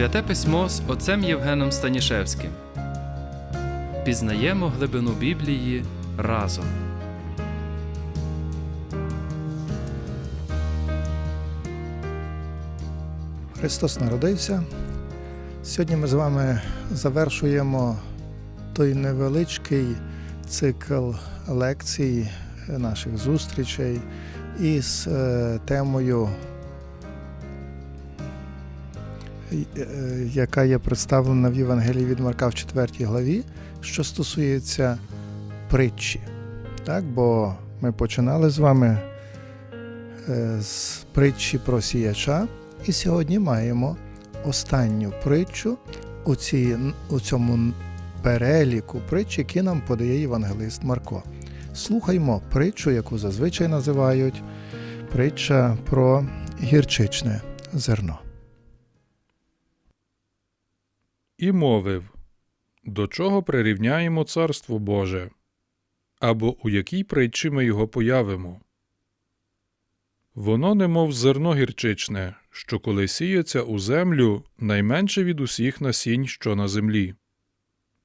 Святе письмо з отцем Євгеном Станішевським. Пізнаємо глибину Біблії разом. Христос народився. Сьогодні ми з вами завершуємо той невеличкий цикл лекцій наших зустрічей із е, темою, яка є представлена в Євангелії від Марка в 4 главі, що стосується притчі. Так, бо ми починали з вами е, з притчі про сіяча. І сьогодні маємо останню притчу у, цій, у цьому переліку притч, які нам подає євангелист Марко. Слухаймо притчу, яку зазвичай називають притча про гірчичне зерно. І мовив До чого прирівняємо царство Боже? Або у якій притчі ми його появимо? Воно немов зерно гірчичне, що коли сіється у землю, найменше від усіх насінь, що на землі.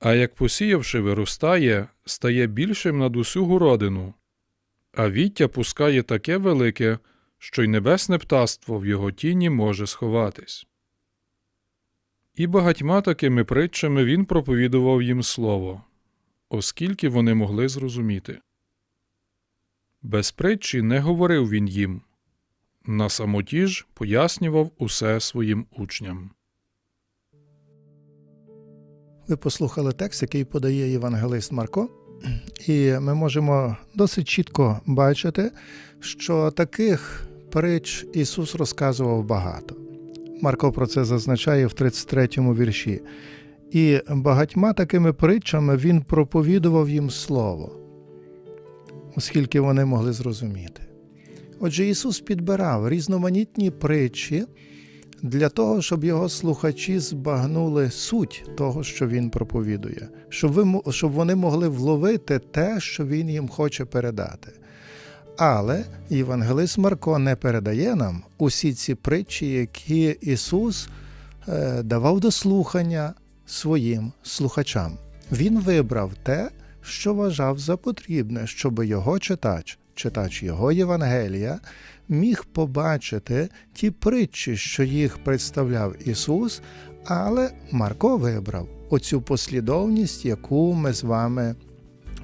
А як посіявши виростає, стає більшим над усю городину, а віття пускає таке велике, що й небесне птаство в його тіні може сховатись. І багатьма такими притчами він проповідував їм слово, оскільки вони могли зрозуміти. Без притчі не говорив він їм, на самоті ж пояснював усе своїм учням. Ви послухали текст, який подає євангелист Марко, і ми можемо досить чітко бачити, що таких притч Ісус розказував багато. Марко про це зазначає в 33-му вірші. І багатьма такими притчами він проповідував їм слово, оскільки вони могли зрозуміти. Отже, Ісус підбирав різноманітні притчі для того, щоб його слухачі збагнули суть того, що він проповідує, щоб, ви, щоб вони могли вловити те, що він їм хоче передати. Але Євангелист Марко не передає нам усі ці притчі, які Ісус е, давав до слухання своїм слухачам. Він вибрав те, що вважав за потрібне, щоб його читач, читач його Євангелія, міг побачити ті притчі, що їх представляв Ісус, але Марко вибрав оцю послідовність, яку ми з вами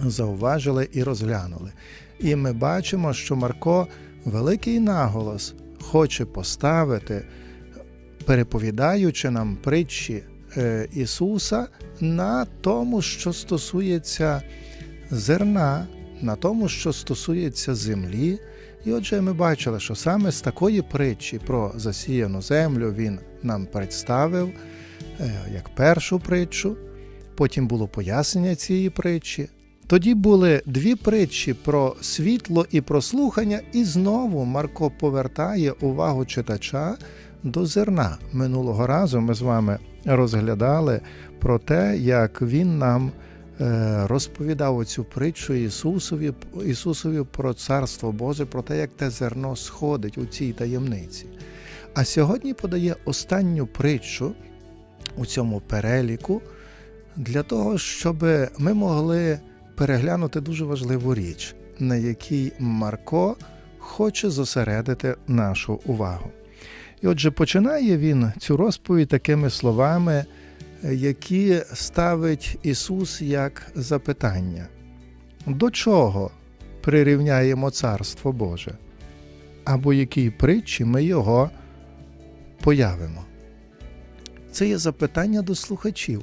зауважили і розглянули. І ми бачимо, що Марко великий наголос хоче поставити, переповідаючи нам притчі е, Ісуса на тому, що стосується зерна, на тому, що стосується землі. І отже, ми бачили, що саме з такої притчі про засіяну землю він нам представив е, як першу притчу, потім було пояснення цієї притчі. Тоді були дві притчі про світло і про слухання, і знову Марко повертає увагу читача до зерна. Минулого разу ми з вами розглядали про те, як він нам е, розповідав оцю притчу Ісусові, Ісусові про Царство Боже, про те, як те зерно сходить у цій таємниці. А сьогодні подає останню притчу у цьому переліку для того, щоб ми могли переглянути дуже важливу річ, на якій Марко хоче зосередити нашу увагу. І отже, починає він цю розповідь такими словами, які ставить Ісус як запитання: до чого прирівняємо Царство Боже? Або якій притчі ми його появимо? Це є запитання до слухачів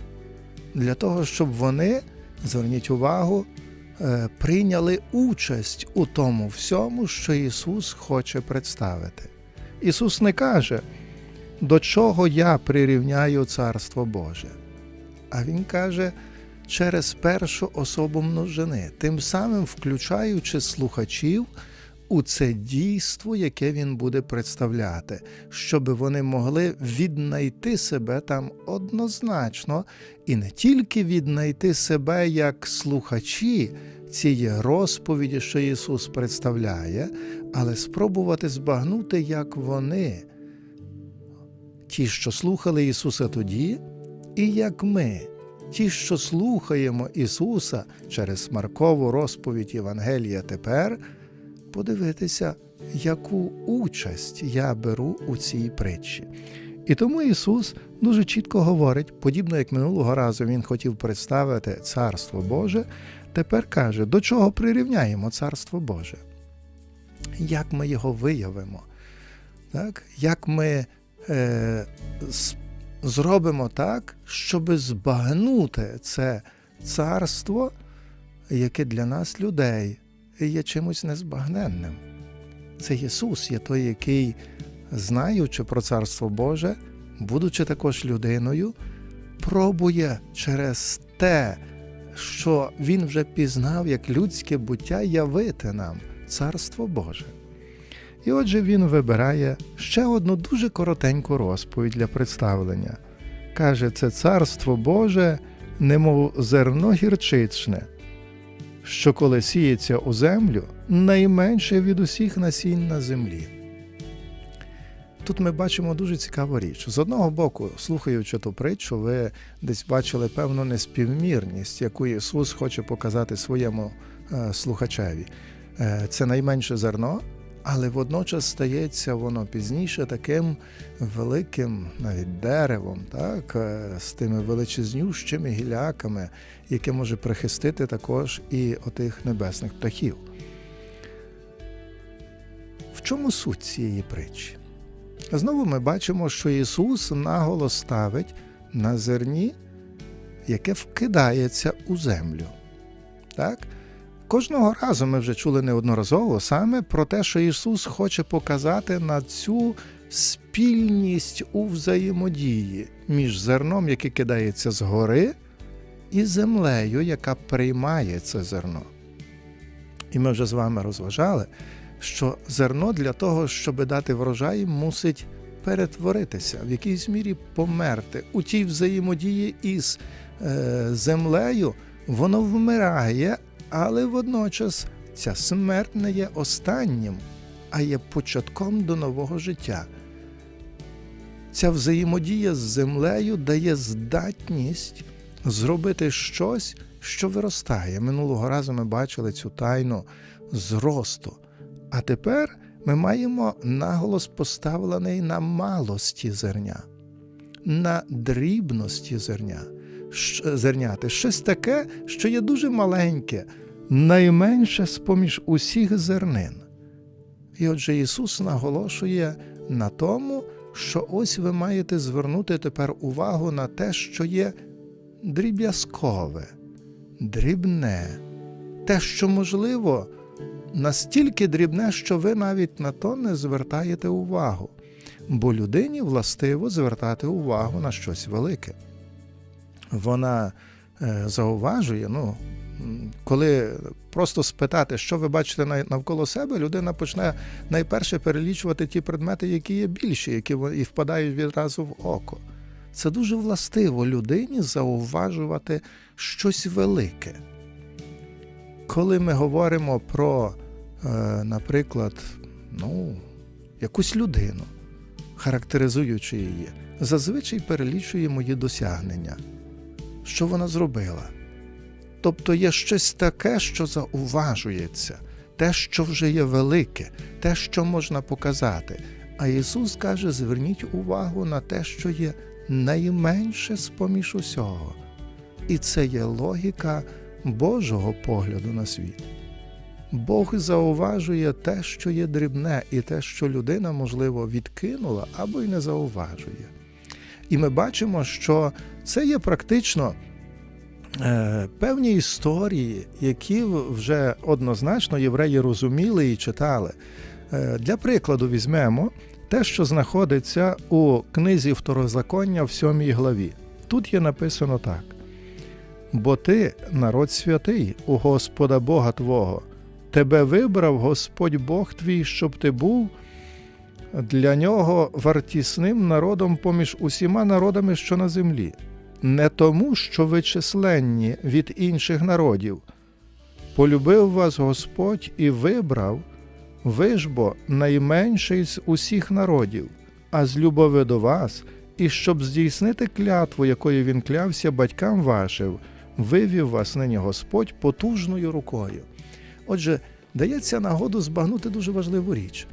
для того, щоб вони, зверніть увагу, прийняли участь у тому всьому, що Ісус хоче представити. Ісус не каже, до чого я прирівняю Царство Боже. А Він каже через першу особу множини, тим самим включаючи слухачів у це дійство, яке він буде представляти, щоб вони могли віднайти себе там однозначно і не тільки віднайти себе як слухачі цієї розповіді, що Ісус представляє, але спробувати збагнути, як вони ті, що слухали Ісуса тоді, і як ми, ті, що слухаємо Ісуса через Маркову розповідь Євангелія тепер, подивитися, яку участь я беру у цій притчі. І тому Ісус дуже чітко говорить, подібно як минулого разу Він хотів представити Царство Боже, тепер каже, до чого прирівняємо Царство Боже? Як ми його виявимо? Так? Як ми е, зробимо так, щоб збагнути це царство, яке для нас, людей, є чимось незбагненним? Це Ісус є той, який, знаючи про Царство Боже, будучи також людиною, пробує через те, що Він вже пізнав як людське буття, явити нам Царство Боже. І отже, він вибирає ще одну дуже коротеньку розповідь для представлення. Каже, це царство Боже, немов зерно гірчичне, що коли сіється у землю, найменше від усіх насінь на землі. Тут ми бачимо дуже цікаву річ. З одного боку, слухаючи ту притчу, ви десь бачили певну неспівмірність, яку Ісус хоче показати своєму е, слухачеві. Е, це найменше зерно, але водночас стається воно пізніше таким великим навіть деревом, так, е, з тими величезнющими гіляками, яке може прихистити також і отих небесних птахів. В чому суть цієї притчі? Знову ми бачимо, що Ісус наголос ставить на зерні, яке вкидається у землю. Так? Кожного разу ми вже чули неодноразово саме про те, що Ісус хоче показати на цю спільність у взаємодії між зерном, яке кидається згори, і землею, яка приймає це зерно. І ми вже з вами розважали, що зерно для того, щоб дати врожай, мусить перетворитися, в якійсь мірі померти. У тій взаємодії із е, землею воно вмирає, але водночас ця смерть не є останнім, а є початком до нового життя. Ця взаємодія з землею дає здатність зробити щось, що виростає. Минулого разу ми бачили цю тайну зросту. А тепер ми маємо наголос поставлений на малості зерня, на дрібності зерня, зерняти, щось таке, що є дуже маленьке, найменше з-поміж усіх зернин. І отже, Ісус наголошує на тому, що ось ви маєте звернути тепер увагу на те, що є дріб'язкове, дрібне, те, що можливо настільки дрібне, що ви навіть на то не звертаєте увагу, бо людині властиво звертати увагу на щось велике. Вона е, зауважує, ну, коли просто спитати, що ви бачите навколо себе, людина почне найперше перелічувати ті предмети, які є більші, які і впадають відразу в око. Це дуже властиво людині зауважувати щось велике. Коли ми говоримо про, е, наприклад, ну, якусь людину, характеризуючи її, зазвичай перелічуємо її досягнення, що вона зробила. Тобто є щось таке, що зауважується, те, що вже є велике, те, що можна показати. А Ісус каже: зверніть увагу на те, що є найменше з-поміж усього. І це є логіка Божого погляду на світ. Бог зауважує те, що є дрібне, і те, що людина, можливо, відкинула або й не зауважує. І ми бачимо, що це є практично е, певні історії, які вже однозначно євреї розуміли і читали. Е, для прикладу, візьмемо те, що знаходиться у книзі Второзаконня в сьомій главі. Тут є написано так: бо ти, народ святий, у Господа Бога Твого, тебе вибрав Господь Бог твій, щоб ти був для нього вартісним народом поміж усіма народами, що на землі, не тому, що ви численні від інших народів. Полюбив вас Господь і вибрав, ви ж бо найменший з усіх народів, а з любови до вас і щоб здійснити клятву, якою він клявся батькам вашим, вивів вас нині Господь потужною рукою. Отже, дається нагоду збагнути дуже важливу річ.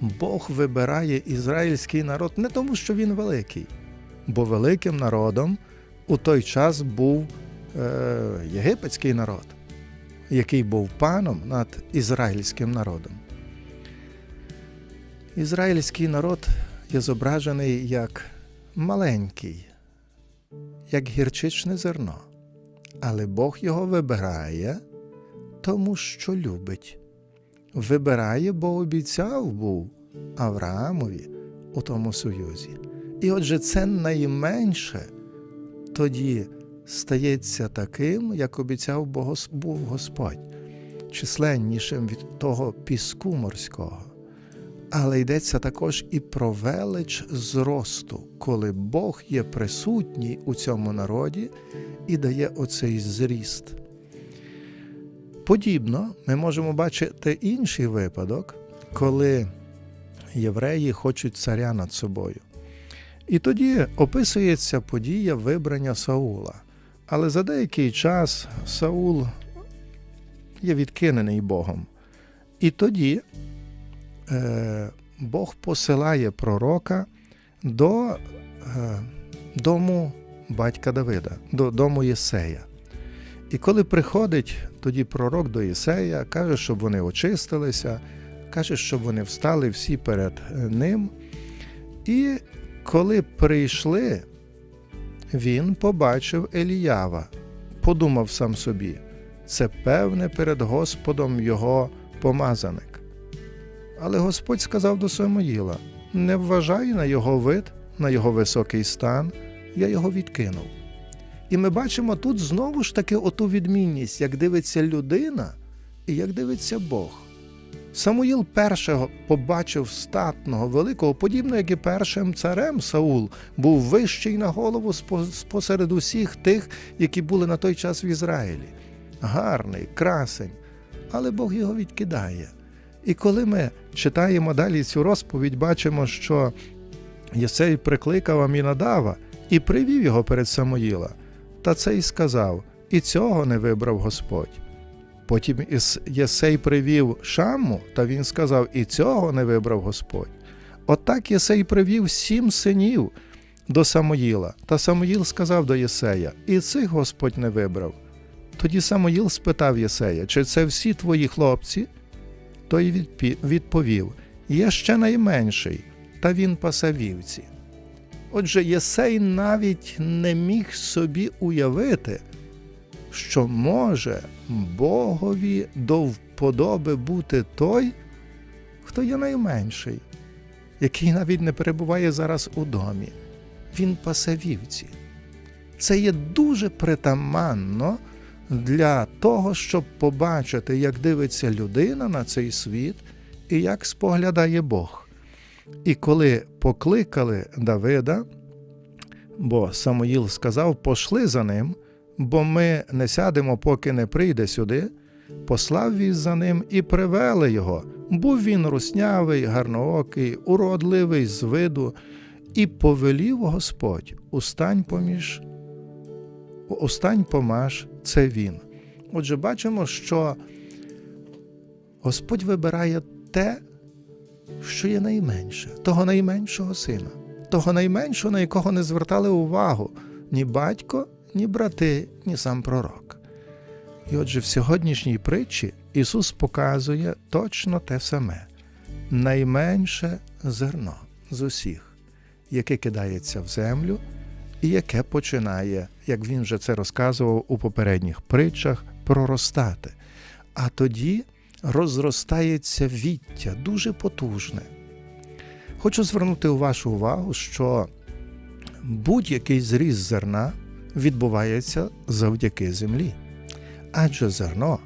Бог вибирає ізраїльський народ не тому, що він великий, бо великим народом у той час був е, єгипетський народ, який був паном над ізраїльським народом. Ізраїльський народ є зображений як маленький, як гірчичне зерно, але Бог його вибирає, тому що любить. Вибирає, бо обіцяв був Авраамові у тому союзі. І отже, це найменше тоді стається таким, як обіцяв був Господь, численнішим від того піску морського. Але йдеться також і про велич зросту, коли Бог є присутній у цьому народі і дає оцей зріст. Подібно ми можемо бачити інший випадок, коли євреї хочуть царя над собою. І тоді описується подія вибрання Саула. Але за деякий час Саул є відкинений Богом. І тоді е, Бог посилає пророка до е, дому батька Давида, до дому Єсея. І коли приходить тоді пророк до Єсея, каже, щоб вони очистилися, каже, щоб вони встали всі перед е, ним. І коли прийшли, він побачив Еліява, подумав сам собі, це певне перед Господом його помазаник. Але Господь сказав до Самоїла: не вважай на його вид, на його високий стан, я його відкинув. І ми бачимо тут знову ж таки оту відмінність, як дивиться людина і як дивиться Бог. Самуїл першого побачив статного, великого, подібно як і першим царем Саул, був вищий на голову спосеред усіх тих, які були на той час в Ізраїлі. Гарний, красень, але Бог його відкидає. І коли ми читаємо далі цю розповідь, бачимо, що Єсей прикликав Амінадава і привів його перед Самуїла. Та цей сказав: І цього не вибрав Господь. Потім Єсей привів Шамму, та він сказав: І цього не вибрав Господь. Отак Єсей привів сім синів до Самоїла, та Самоїл сказав до Єсея: І цих Господь не вибрав. Тоді Самоїл спитав Єсея, чи це всі твої хлопці? Той відповів: Є ще найменший, та він пасе вівці. Отже, Єсей навіть не міг собі уявити, що може Богові до вподоби бути той, хто є найменший, який навіть не перебуває зараз у домі. Він пасе вівці. Це є дуже притаманно для того, щоб побачити, як дивиться людина на цей світ і як споглядає Бог. І коли покликали Давида, бо Самуїл сказав: пошли за ним, бо ми не сядемо, поки не прийде сюди, послав віз за ним і привели його. Був він руснявий, гарноокий, уродливий з виду, і повелів Господь устань поміж, устань помаш, це він. Отже, бачимо, що Господь вибирає те, що є найменше, того найменшого сина, того найменшого, на якого не звертали увагу ні батько, ні брати, ні сам пророк. І отже, в сьогоднішній притчі Ісус показує точно те саме найменше зерно з усіх, яке кидається в землю і яке починає, як він вже це розказував у попередніх притчах, проростати. А тоді розростається віття дуже потужне. Хочу звернути вашу увагу, що будь-який зріз зерна відбувається завдяки землі. Адже зерно,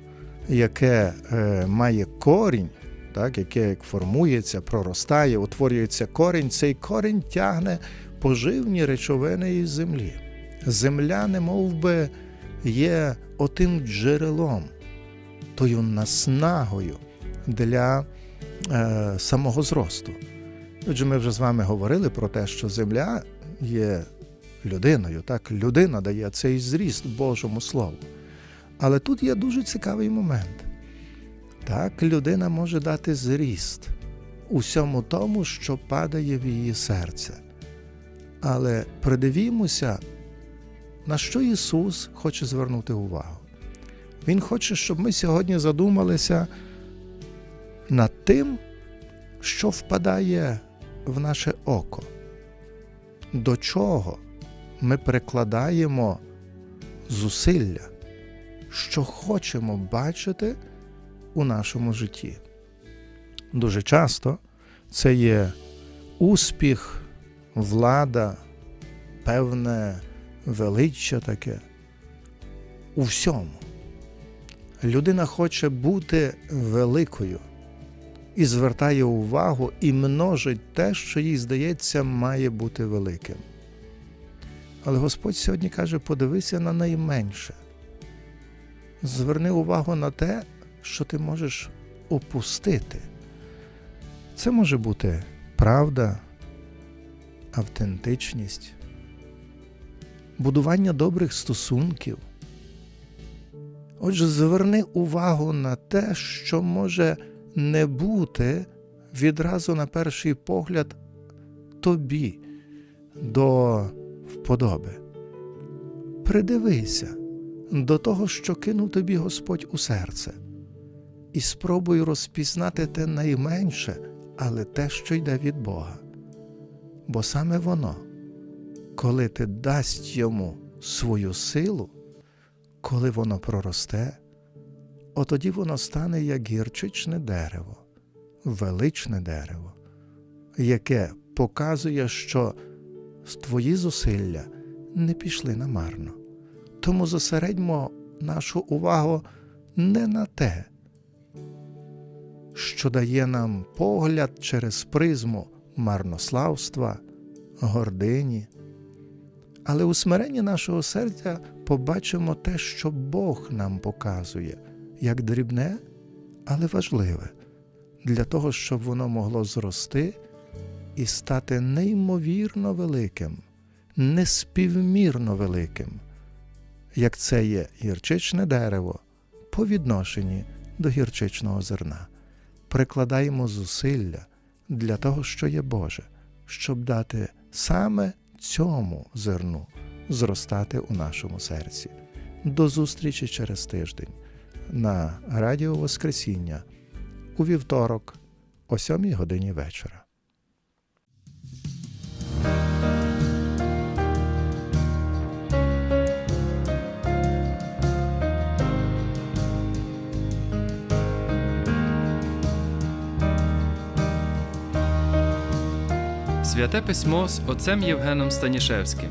яке е, має корінь, так, яке як формується, проростає, утворюється корінь, цей корінь тягне поживні речовини із землі. Земля, не би, є отим джерелом, тою наснагою для е, самого зросту. Отже, ми вже з вами говорили про те, що земля є людиною, так, людина дає цей зріст Божому Слову. Але тут є дуже цікавий момент. Так, людина може дати зріст усьому тому, що падає в її серце. Але придивімося, на що Ісус хоче звернути увагу. Він хоче, щоб ми сьогодні задумалися над тим, що впадає в наше око, до чого ми прикладаємо зусилля, що хочемо бачити у нашому житті. Дуже часто це є успіх, влада, певне величчя таке у всьому. Людина хоче бути великою і звертає увагу і множить те, що їй здається, має бути великим. Але Господь сьогодні каже: подивися на найменше. Зверни увагу на те, що ти можеш опустити. Це може бути правда, автентичність, будування добрих стосунків. Отже, зверни увагу на те, що може не бути відразу на перший погляд тобі до вподоби. Придивися до того, що кинув тобі Господь у серце, і спробуй розпізнати те найменше, але те, що йде від Бога. Бо саме воно, коли ти дасть йому свою силу, коли воно проросте, отоді воно стане як гірчичне дерево, величне дерево, яке показує, що твої зусилля не пішли намарно. Тому зосередьмо нашу увагу не на те, що дає нам погляд через призму марнославства, гордині, але у смиренні нашого серця побачимо те, що Бог нам показує, як дрібне, але важливе, для того, щоб воно могло зрости і стати неймовірно великим, неспівмірно великим, як це є гірчичне дерево по відношенні до гірчичного зерна. Прикладаємо зусилля для того, що є Боже, щоб дати саме цьому зерну зростати у нашому серці. До зустрічі через тиждень на Радіо Воскресіння у вівторок о 7 годині вечора. Святе письмо з отцем Євгеном Станішевським.